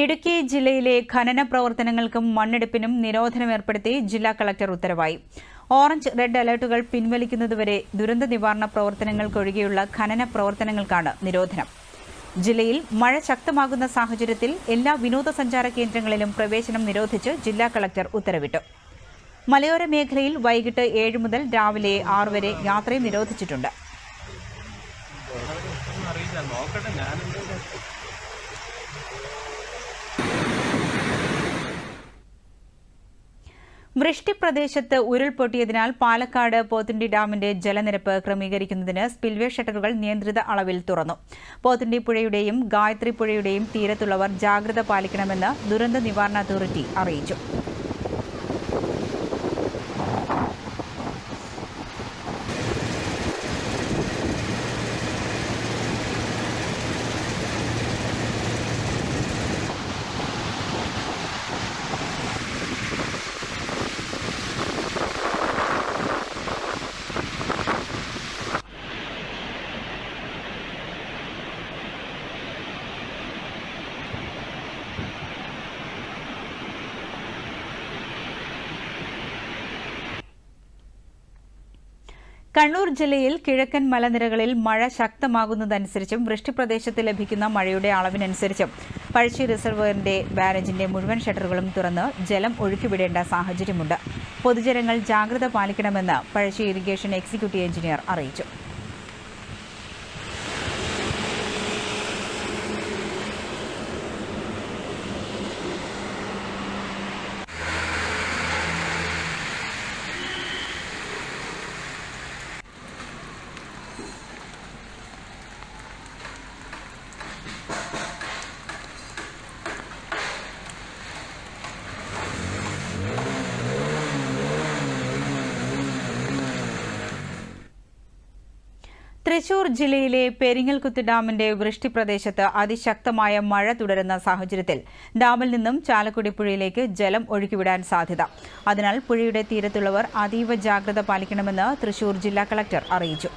ഇടുക്കി ജില്ലയിലെ ഖനന പ്രവർത്തനങ്ങൾക്കും മണ്ണെടുപ്പിനും നിരോധനം ഏർപ്പെടുത്തി ജില്ലാ കളക്ടർ ഉത്തരവായി. ഓറഞ്ച് റെഡ് അലർട്ടുകൾ പിൻവലിക്കുന്നതുവരെ ദുരന്ത നിവാരണ പ്രവർത്തനങ്ങൾക്കൊഴികെയുള്ള ഖനന പ്രവർത്തനങ്ങൾക്കാണ് നിരോധനം. ജില്ലയിൽ മഴ ശക്തമാകുന്ന സാഹചര്യത്തിൽ എല്ലാ വിനോദസഞ്ചാര കേന്ദ്രങ്ങളിലും പ്രവേശനം നിരോധിച്ച് ജില്ലാ കളക്ടർ ഉത്തരവിട്ടു. മലയോര മേഖലയിൽ വൈകിട്ട് ഏഴ് മുതൽ രാവിലെ ആറ് വരെ യാത്രയും നിരോധിച്ചിട്ടുണ്ട്. വൃഷ്ടിപ്രദേശത്ത് ഉരുൾപൊട്ടിയതിനാൽ പാലക്കാട് പോത്തുണ്ടി ഡാമിന്റെ ജലനിരപ്പ് ക്രമീകരിക്കുന്നതിന് സ്പിൽവേ ഷട്ടറുകൾ നിയന്ത്രിത അളവിൽ തുറന്നു. പോത്തുണ്ടി പുഴയുടെയും ഗായത്രി പുഴയുടെയും തീരത്തുള്ളവർ ജാഗ്രത പാലിക്കണമെന്ന് ദുരന്ത നിവാരണ അതോറിറ്റി അറിയിച്ചു. കണ്ണൂർ ജില്ലയിൽ കിഴക്കൻ മലനിരകളിൽ മഴ ശക്തമാകുന്നതനുസരിച്ചും വൃഷ്ടിപ്രദേശത്ത് ലഭിക്കുന്ന മഴയുടെ അളവിനനുസരിച്ചും പഴശ്ശി റിസർവറിന്റെ ബാരേജിന്റെ മുഴുവൻ ഷട്ടറുകളും തുറന്ന് ജലം ഒഴുക്കിവിടേണ്ട സാഹചര്യമുണ്ട്. പൊതുജനങ്ങൾ ജാഗ്രത പാലിക്കണമെന്ന് പഴശ്ശി ഇറിഗേഷൻ എക്സിക്യൂട്ടീവ് എഞ്ചിനീയർ അറിയിച്ചു. തൃശൂർ ജില്ലയിലെ പെരിങ്ങൽകുത്ത് ഡാമിന്റെ വൃഷ്ടിപ്രദേശത്ത് അതിശക്തമായ മഴ തുടരുന്ന സാഹചര്യത്തിൽ ഡാമിൽ നിന്നും ചാലക്കുടി പുഴയിലേക്ക് ജലം ഒഴുക്കിവിടാൻ സാധ്യത. അതിനാൽ പുഴയുടെ തീരത്തുള്ളവർ അതീവ ജാഗ്രത പാലിക്കണമെന്ന് തൃശൂർ ജില്ലാ കളക്ടർ അറിയിച്ചു.